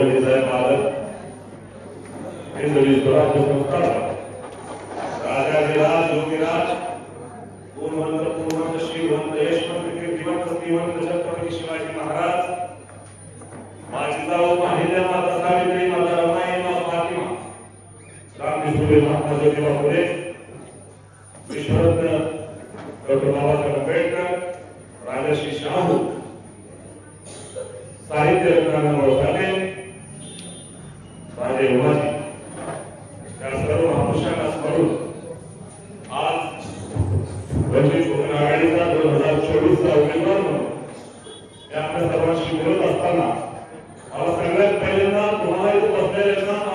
organizare mare, când îl izburați pe बोलत असताना मला सगळ्यात पहिल्यांदा तुम्हाला इथे बसलेल्यांना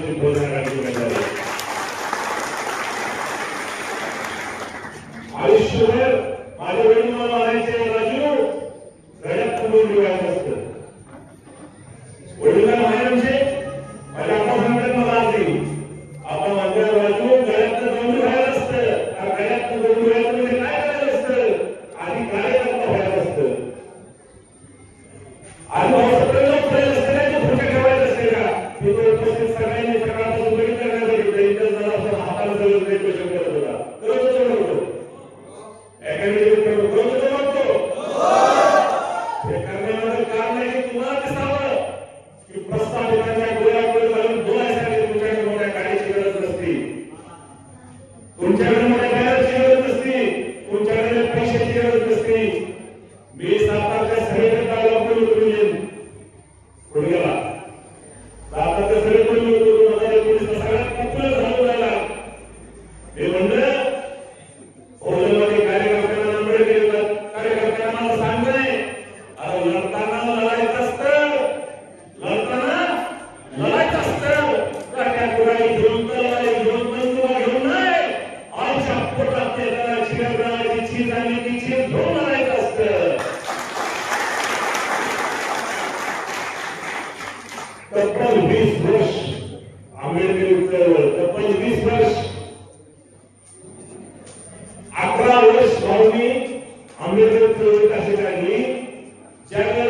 সম্বোধনা রাখবেন আয়ুষ্মানের तुमच्याकडे मला बॅलन्सची गरज नसते. तुमच्याकडे पैशाची गरज नसते. मी सातारच्या सगळ्यांना लागू करून రాజధాని జగన్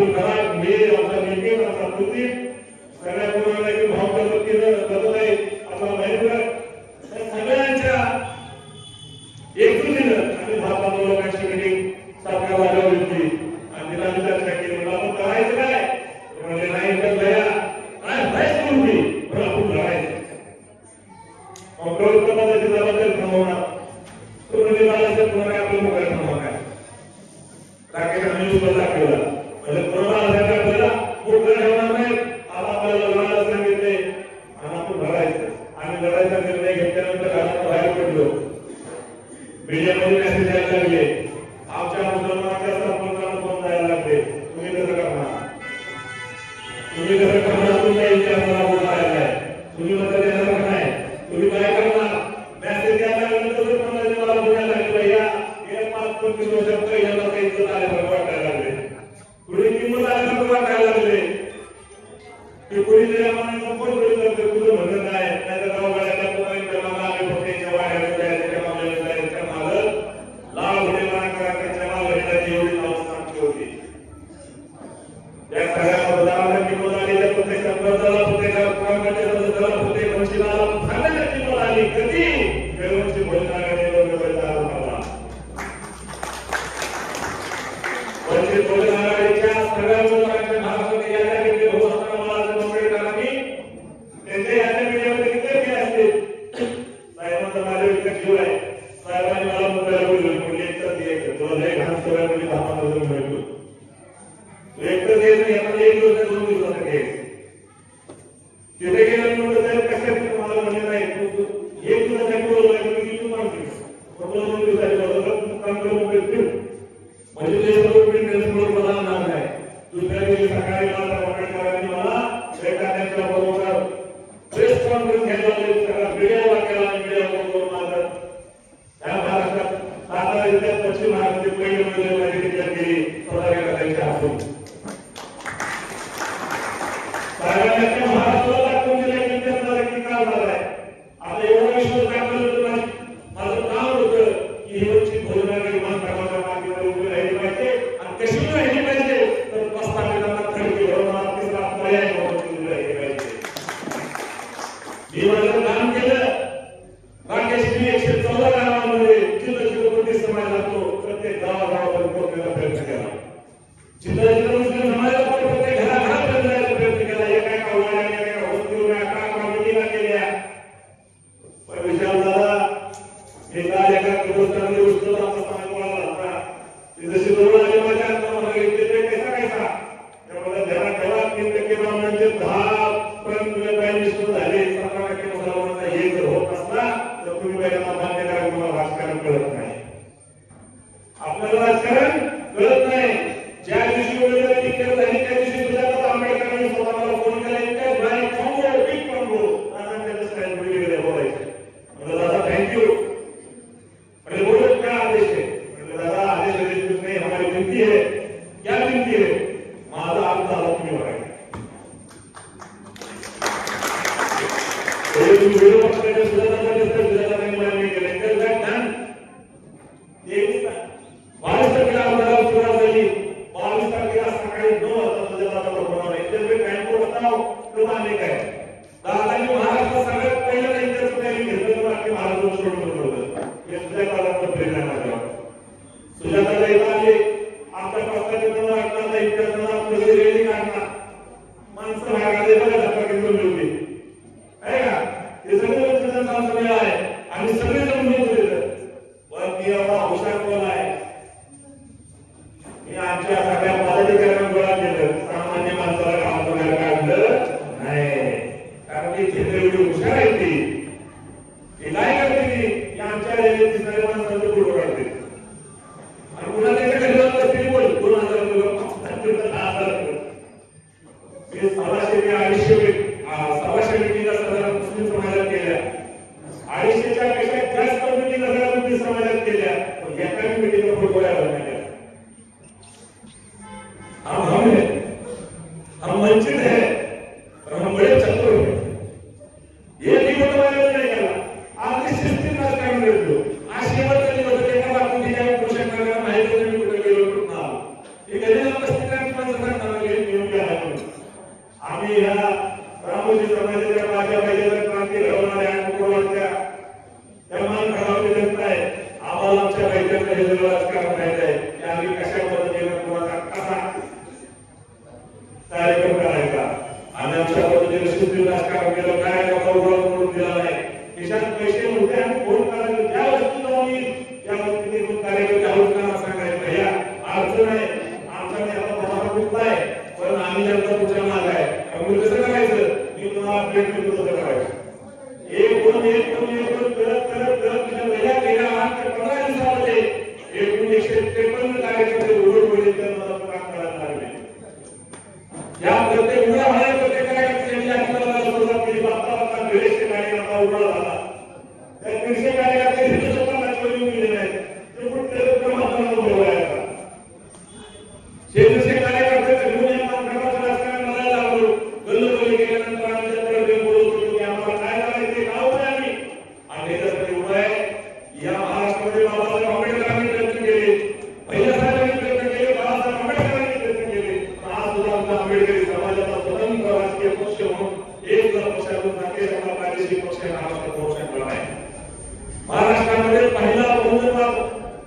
जाता अब्दुल कलाम मी आमचा निकेत तुम्ही Amém. आपल्याला राजकारण कळत नाही. मध्ये रेल्वे काढला माणसं भागाले बघा.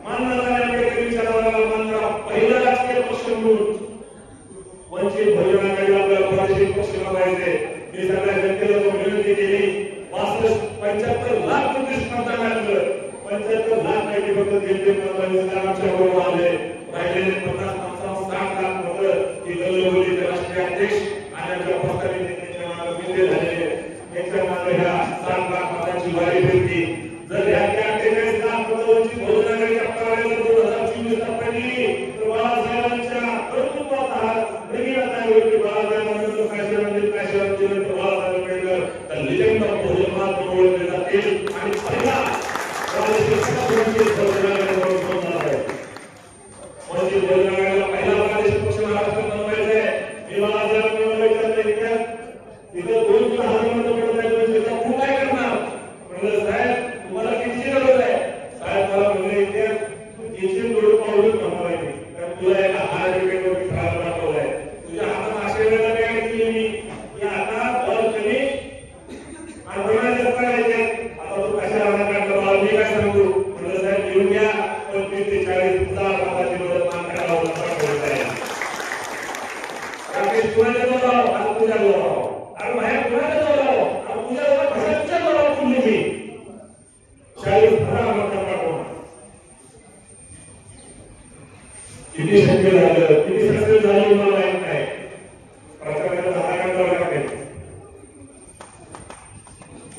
माननीय आंबेडकरांच्या वंचित बहुजन आघाडीला आपल्याला प्रादेशिक पक्ष बनवायचे मी सगळ्या जनतेला विनंती केली पासष्ट पंच्याहत्तर लाख प्रतिष्ठान पंच्याहत्तर लाख नाही फक्त जनते आमच्या बरोबर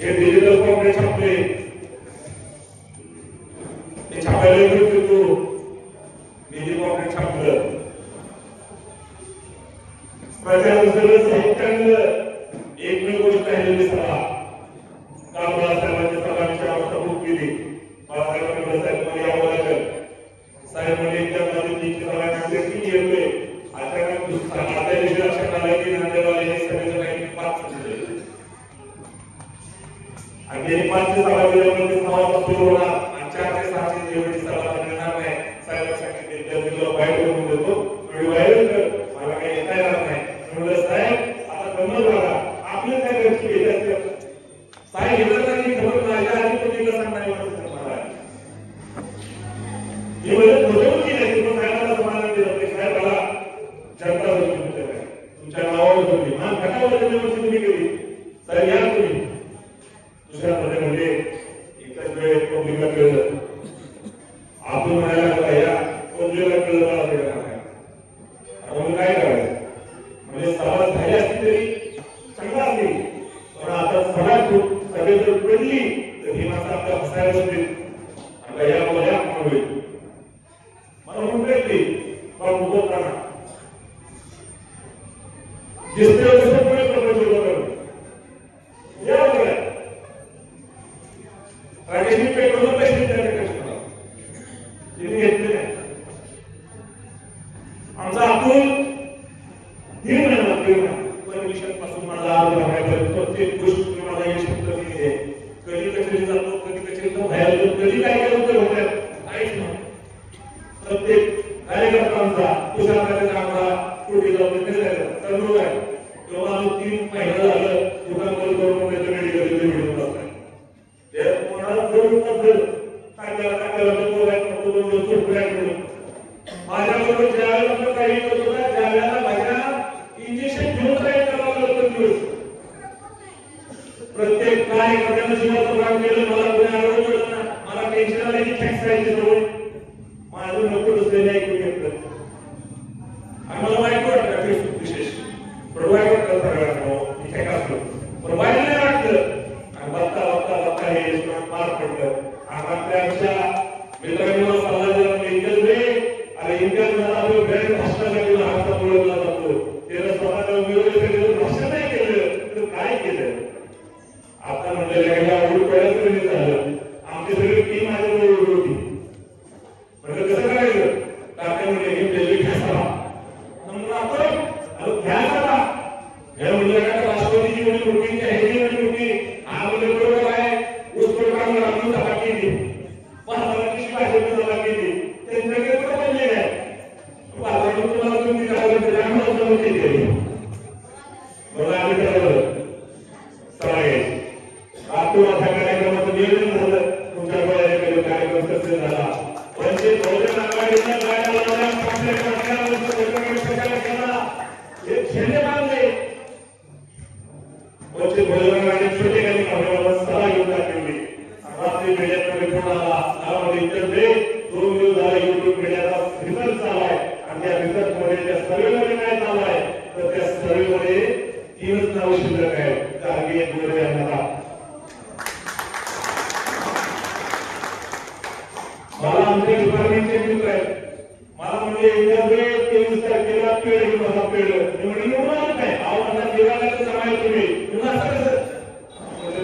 que Dios lo compre, ढोल वाजला By the way,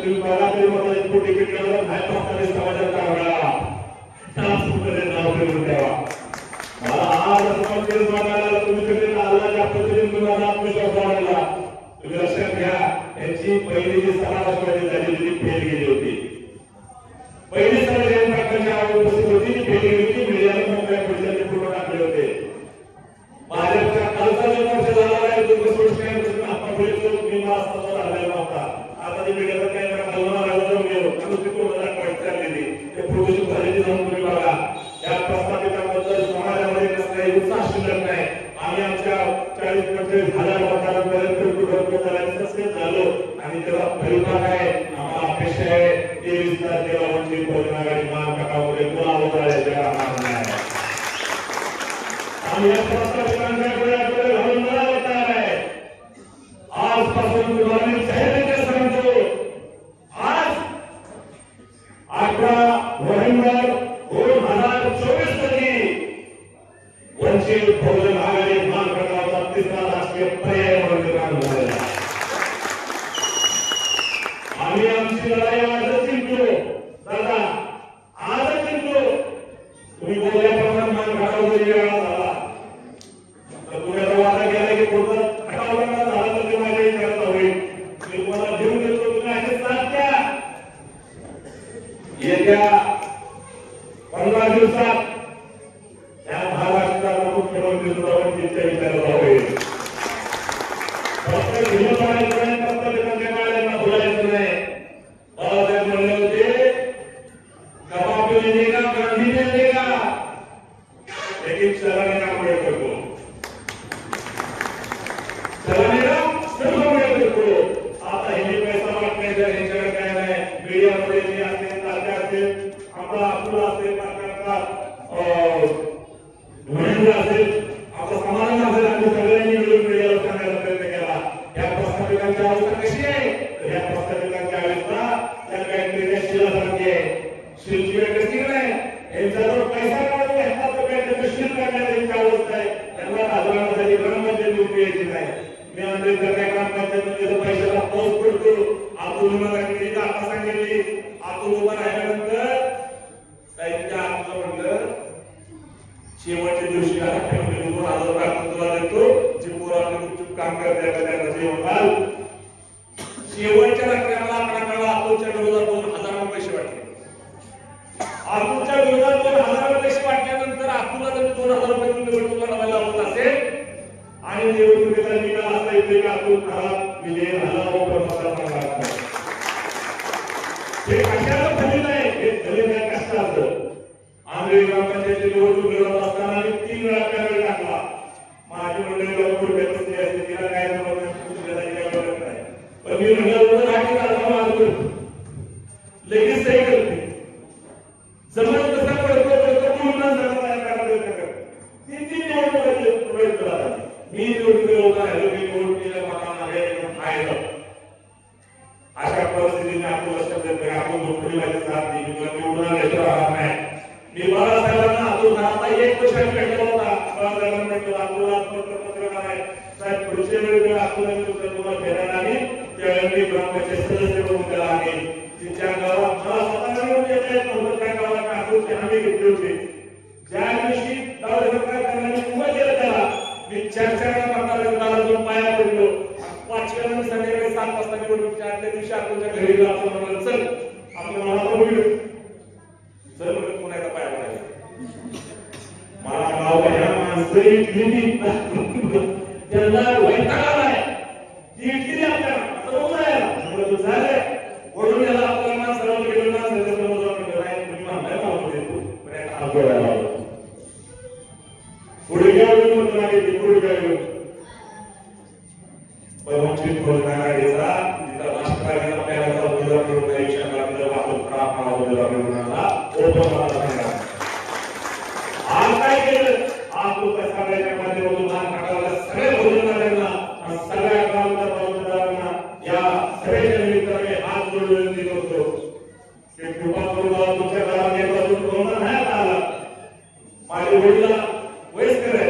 तुम्ही बारामती मध्ये कोटी किटल्यावर नाही फक्त समाजात काढा त्याला सुंदर नाव करून द्यावा आज तुम्ही कधी आला ज्या पद्धतीने तुम्ही लक्षात घ्या याची पहिली जी सभा झाली गेली होती. Kakao Dekuala Utara Jaya Amal Amin Amin Amin Amin Amin Amin Amin Amin Amin Amin Amin ಮುಖ್ಯಮಂತ್ರಿ ಸಿದ್ದರಾಮಯ್ಯ ಜನತಾ माहीत आहे. मी आमच्या ग्राम पंचायतीमध्ये पैशाला पाऊस पडतो. आपण उभा राहिलेली आता सांगितली. आपण उभा राहिल्यानंतर साहित्य आमचं म्हटलं शेवटच्या दिवशी आठवड्यामध्ये दोन हजार प्रार्थना तुला देतो. जे पोर आपण खूप काम करते त्याचं शेवटच्या रात्री आम्हाला आपल्याकडे आतूच्या विरोधात दोन हजार रुपये पैसे वाटले. आतूच्या विरोधात पद्धतीने आपण घरात विजय झाला व परमात्मा घरात ते कशाला फलित आहे? हे फलित आहे कष्टाचं. आंधळे ग्रामपंचायती निवडणूक लढत असताना तीन वेळा त्यावेळी टाकला. माझे मंडळी लवकर व्यवस्थित असते तिला काय समजण्याची नाही पण मी म्हणलं लगेच cycle great limit. Jangan lalu, ಮಾಡಿ ಎಲ್ಲ ವಹಿಸ್ತಾರೆ